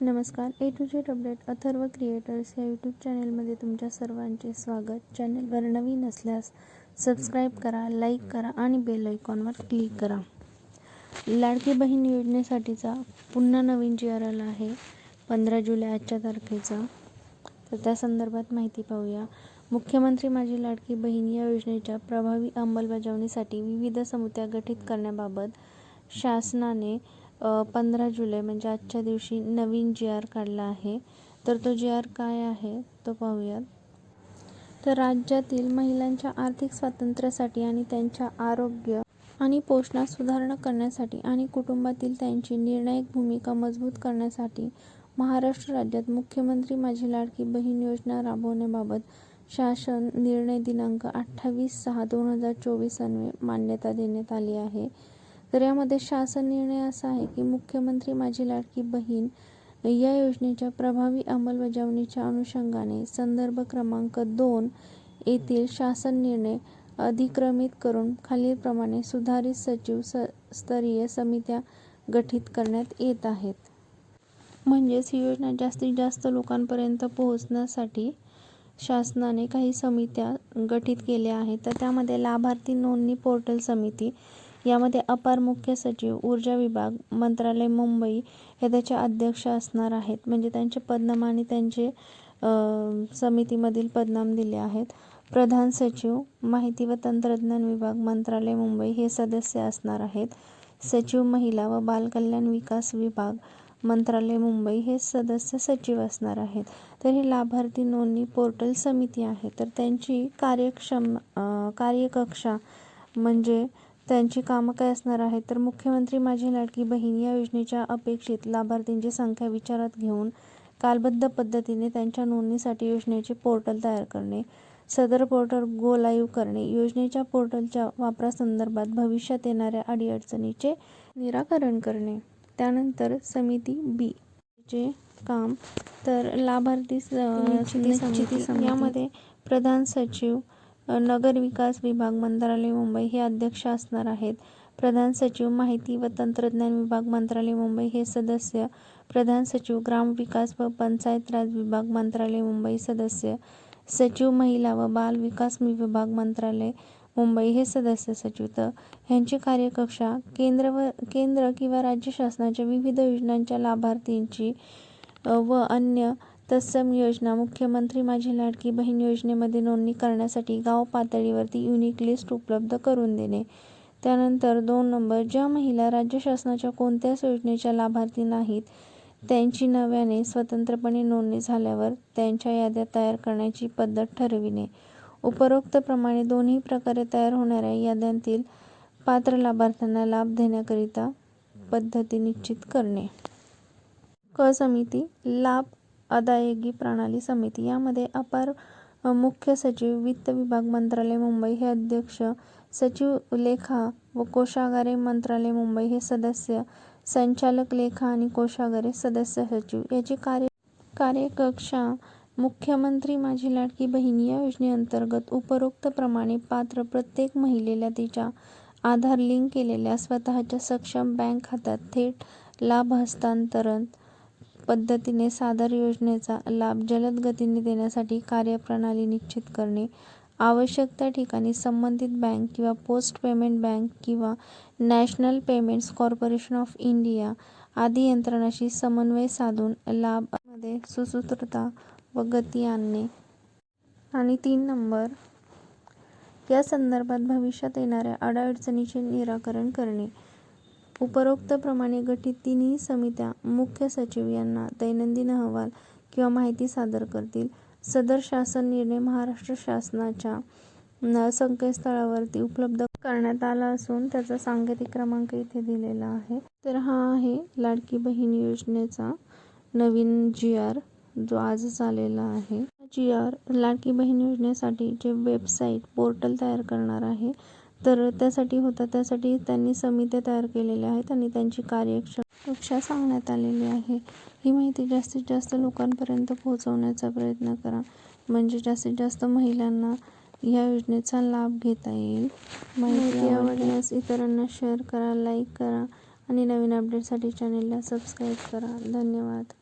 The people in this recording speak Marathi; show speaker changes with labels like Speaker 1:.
Speaker 1: नमस्कार. A to Z update Atharva creators या यूट्यूब चॅनलमध्ये तुमच्या सर्वांचे स्वागत. चॅनलवर नवीन असल्यास सबस्क्राईब करा लाईक करा आणि बेल आयकॉनवर क्लिक करा. लाडकी बहीण योजनेसाठीचा पुन्हा नवीन जी आर आला आहे पंधरा जुलै आजच्या तारखेचा. तर त्या संदर्भात माहिती पाहूया. मुख्यमंत्री माझी लाडकी बहीण या योजनेच्या प्रभावी अंमलबजावणीसाठी विविध समित्या गठीत करण्याबाबत शासनाने पंधरा जुलै म्हणजे आजच्या दिवशी नवीन जी आर काढला आहे. तर तो जी आर काय आहे तो पाहूयात. तर राज्यातील महिलांच्या आर्थिक स्वातंत्र्यासाठी आणि त्यांच्या आरोग्य आणि पोषणात सुधारणा करण्यासाठी आणि कुटुंबातील त्यांची निर्णायक भूमिका मजबूत करण्यासाठी महाराष्ट्र राज्यात मुख्यमंत्री माझी लाडकी बहीण योजना राबवण्याबाबत शासन निर्णय दिनांक अठ्ठावीस सहा दोन हजार चोवीस अन्वे मान्यता देण्यात आली आहे. तर यामध्ये शासन निर्णय असा आहे की मुख्यमंत्री माझी लाडकी बहीण या योजनेच्या प्रभावी अंमलबजावणीच्या अनुषंगाने संदर्भ क्रमांक दोन येथील शासन निर्णय अधिक्रमित करून खालीलप्रमाणे सुधारित सचिव स स्तरीय समित्या गठीत करण्यात येत आहेत. म्हणजेच ही योजना जास्तीत जास्त लोकांपर्यंत पोहोचण्यासाठी शासनाने काही समित्या गठीत केल्या आहेत. तर त्यामध्ये लाभार्थी नोंदणी पोर्टल समिती यामध्ये अपार मुख्य सचिव ऊर्जा विभाग मंत्रालय मुंबई हे त्याचे अध्यक्ष असणार आहेत. म्हणजे त्यांचे पदनाम आणि त्यांचे समितीमधील पदनाम दिले आहेत. प्रधान सचिव माहिती व तंत्रज्ञान विभाग मंत्रालय मुंबई हे सदस्य असणार आहेत. सचिव महिला व बालकल्याण विकास विभाग मंत्रालय मुंबई हे सदस्य सचिव असणार आहेत. तर हे लाभार्थी नोंदणी पोर्टल समिती आहे. तर त्यांची कार्यक्षम कार्यकक्षा म्हणजे त्यांची कामं काय असणार आहेत? तर मुख्यमंत्री माझी लाडकी बहीण या योजनेच्या अपेक्षित लाभार्थींची संख्या विचारात घेऊन कालबद्ध पद्धतीने त्यांच्या नोंदणीसाठी योजनेचे पोर्टल तयार करणे सदर पोर्टल गो लाईव्ह करणे योजनेच्या पोर्टलच्या वापरासंदर्भात भविष्यात येणाऱ्या अडीअडचणीचे निराकरण करणे त्यानंतर समिती बी चे काम तर लाभार्थी निश्चिती यामध्ये प्रधान सचिव नगर विकास विभाग मंत्रालय मुंबई हे अध्यक्ष असणार आहेत. प्रधान सचिव माहिती व तंत्रज्ञान विभाग मंत्रालय मुंबई हे सदस्य. प्रधान सचिव ग्रामविकास व पंचायत राज विभाग मंत्रालय मुंबई सदस्य. सचिव महिला व बाल विकास विभाग मंत्रालय मुंबई हे सदस्य सचिव. तर ह्यांची कार्यकक्षा केंद्र व केंद्र किंवा राज्य शासनाच्या विविध योजनांच्या लाभार्थींची व अन्य तत्सम योजना मुख्यमंत्री माझी लाडकी बहीण योजनेमध्ये नोंदणी करण्यासाठी गाव पातळीवरती युनिक लिस्ट उपलब्ध करून देणे. त्यानंतर दोन नंबर ज्या महिला राज्य शासनाच्या कोणत्याच योजनेच्या लाभार्थी नाहीत त्यांची नव्याने स्वतंत्रपणे नोंदणी झाल्यावर त्यांच्या याद्या तयार करण्याची पद्धत ठरविणे. उपरोक्तप्रमाणे दोन्ही प्रकारे तयार होणाऱ्या याद्यांतील पात्र लाभार्थ्यांना लाभ देण्याकरिता पद्धती निश्चित करणे. क समिती लाभ अदायगी प्रणाली समिती. यामध्ये अपार मुख्य सचिव वित्त विभाग मंत्रालय मुंबई हे अध्यक्ष सचिव लेखा व कोषागारे मंत्रालय मुंबई हे सदस्य संचालक लेखा आणि कोषागारे सदस्य सचिव. याची कार्य कार्यकक्षा मुख्यमंत्री माझी लाडकी बहीण या योजनेअंतर्गत उपरोक्तप्रमाणे पात्र प्रत्येक महिलेला तिच्या आधार लिंक केलेल्या स्वतःच्या सक्षम बँक खात्यात थेट लाभ हस्तांतरण पद्धतीने सादर योजनेचा लाभ जलद गतीने देण्यासाठी कार्यप्रणाली निश्चित करणे आवश्यक त्या ठिकाणी संबंधित बँक किंवा पोस्ट पेमेंट बँक किंवा national payments corporation of India आदी यंत्रणांशी समन्वय साधून लाभमध्ये सुसूत्रता व गती आणणे. आणि तीन नंबर या संदर्भात भविष्यात येणाऱ्या अडचणींचे निराकरण करणे. उपरोक्तप्रमाणे गठीत तिन्ही समित्या मुख्य सचिव यांना दैनंदिन अहवाल किंवा माहिती सादर करतील. सदर शासन निर्णय महाराष्ट्र शासनाच्या संकेतस्थळावरती उपलब्ध करण्यात आला असून त्याचा सांकेतिक क्रमांक इथे दिलेला आहे. तर हा आहे लाडकी बहीण योजनेचा नवीन जी आर जो आजच आलेला आहे. जी आर लाडकी बहीण योजनेसाठी जे वेबसाईट पोर्टल तयार करणार आहे तर त्यासाठी होता त्यासाठी त्यांनी समित्या तयार केलेल्या आहेत आणि त्यांची कार्यकक्षा सांगण्यात आलेली आहे. ही माहिती जास्तीत जास्त लोकांपर्यंत पोहोचवण्याचा प्रयत्न करा. म्हणजे जास्तीत जास्त महिलांना या योजनेचा लाभ घेता येईल. माहिती आवडल्यास इतरांना शेअर करा लाईक करा आणि नवीन अपडेटसाठी चॅनेलला सबस्क्राईब करा. धन्यवाद.